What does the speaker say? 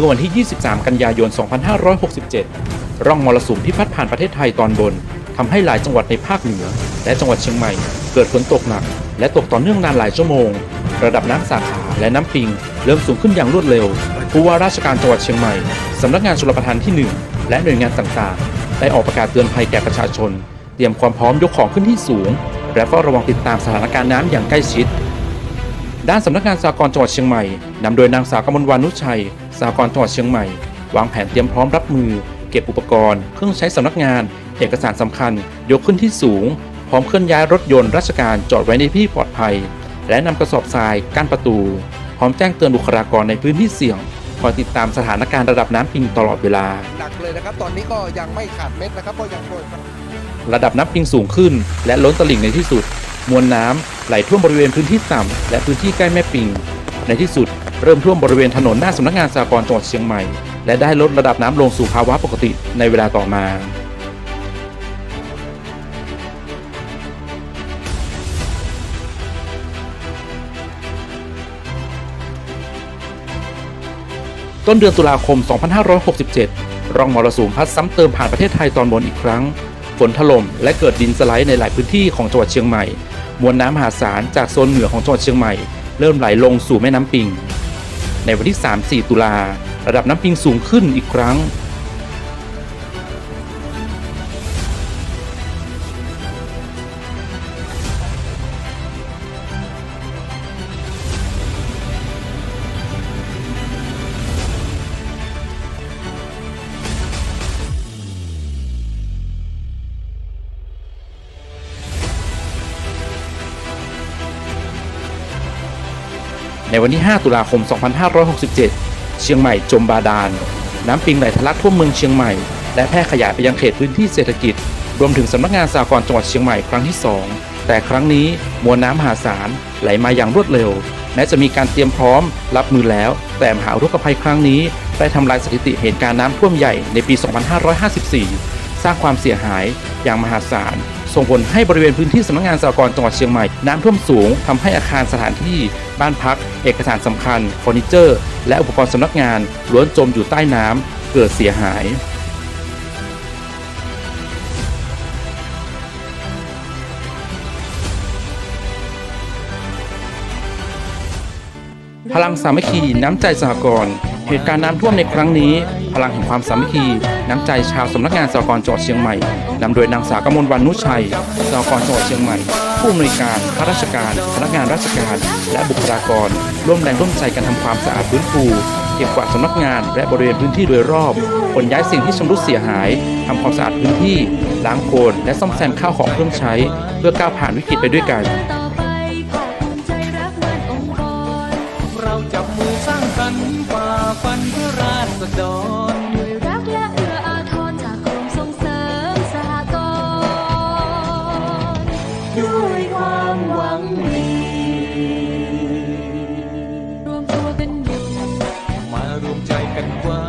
เมื่อวันที่ 23 กันยายน 2567 ร่องมรสุมที่พัดผ่านประเทศไทยตอนบนทำให้หลายจังหวัดในภาคเหนือ และจังหวัดเชียงใหม่ เกิดฝนตกหนัก และตกต่อเนื่องนานหลายชั่วโมง ระดับน้ำสาขาและน้ำปิง เริ่มสูงขึ้นอย่างรวดเร็ว ผู้ว่าราชการจังหวัดเชียงใหม่สำนักงานชลประทานที่ 1 และหน่วยงานต่างๆ ได้ออกประกาศเตือนภัยแก่ประชาชน เตรียมความพร้อมยกของขึ้นที่สูง และเฝ้าระวังติดตามสถานการณ์น้ำอย่างใกล้ชิด ด้านสำนักงานสากลจังหวัดเชียงใหม่นำโดยนางสาวกมลวานุชัยสากลจังหวัดเชียงใหม่ วางแผนเตรียมพร้อมรับมือ เก็บอุปกรณ์ เครื่องใช้สำนักงาน เอกสารสำคัญ ยกขึ้นที่สูง พร้อมเคลื่อนย้ายรถยนต์ราชการจอดไว้ในที่ปลอดภัย และนำกระสอบทรายกั้นประตู พร้อมแจ้งเตือนบุคลากรในพื้นที่เสี่ยงคอยติดตามสถานการณ์ระดับน้ำปิงตลอดเวลา หนักเลยนะครับ ตอนนี้ก็ยังไม่ขาดเม็ดนะครับก็ยังโปรยปลายระดับน้ำปิงสูงขึ้น และล้นตลิ่งในที่สุด มวลน้ำไหลท่วมบริเวณพื้นที่ต่ำและพื้นที่ใกล้แม่ปิง ในที่สุดเริ่มท่วมบริเวณถนนหน้าสำนักงานสากลจังหวัดเชียงใหม่ และได้ลดระดับน้ำลงสู่ภาวะปกติในเวลาต่อมาต้นเดือนตุลาคม 2567 ร่องมรสุมพัดซ้ำเติมผ่านประเทศไทยตอนบนอีกครั้ง ฝนถล่มและเกิดดินสไลด์ในหลายพื้นที่ของจังหวัดเชียงใหม่ มวลน้ำมหาศาลจากโซนเหนือของจังหวัดเชียงใหม่ เริ่มไหลลงสู่แม่น้ำปิง ในวันที่ 3-4 ตุลา ระดับน้ำปิงสูงขึ้นอีกครั้ง ในวันที่ 5 ตุลาคม 2567 เชียงใหม่จมบาดาล น้ำปิงไหลทะลักท่วมเมืองเชียงใหม่ และแพร่ขยายไปยังเขตพื้นที่เศรษฐกิจ รวมถึงสำนักงานสากลจังหวัดเชียงใหม่ครั้งที่ 2 แต่ครั้งนี้มวลน้ำมหาศาลไหลมาอย่างรวดเร็ว แม้จะมีการเตรียมพร้อม รับมือแล้ว แต่มหาอุทกภัยครั้งนี้ ได้ทำลายสถิติเหตุการณ์น้ำท่วมใหญ่ในปี 2554 สร้างความเสียหาย อย่างมหาศาล ส่งผลให้บริเวณพื้นที่สำนักงานสหกรณ์จังหวัดเชียงใหม่ น้ำท่วมสูงทำให้อาคารสถานที่ บ้านพัก เอกสารสำคัญเฟอร์นิเจอร์ และอุปกรณ์สำนักงานล้วนจมอยู่ใต้น้ำเกิดเสียหายพลังสามัคคีน้ำใจสหกรณ์ เหตุการณ์น้ำท่วมในครั้งนี้ พลังแห่งความสามัคคีน้ำใจชาวสำนักงานสกรจังหวัดเชียงใหม่นำโดยนางสาวกมลวันนุชัยสกรจังหวัดเชียงใหม่ ผู้อำนวยการข้าราชการพนักงานราชการ และบุคลากร ร่วมแรงร่วมใจกันทำความสะอาดพื้นฟูเก็บกวาดสำนักงานและบริเวณพื้นที่โดยรอบขนย้ายสิ่งที่ชำรุดเสียหายทำความสะอาดพื้นที่ล้างโคลนและซ่อมแซมข้าวของเครื่องใช้ เพื่อก้าวผ่านวิกฤตไปด้วยกัน ด้วยความหวังดี รวมตัวกันอยู่ มารวมใจกันไว้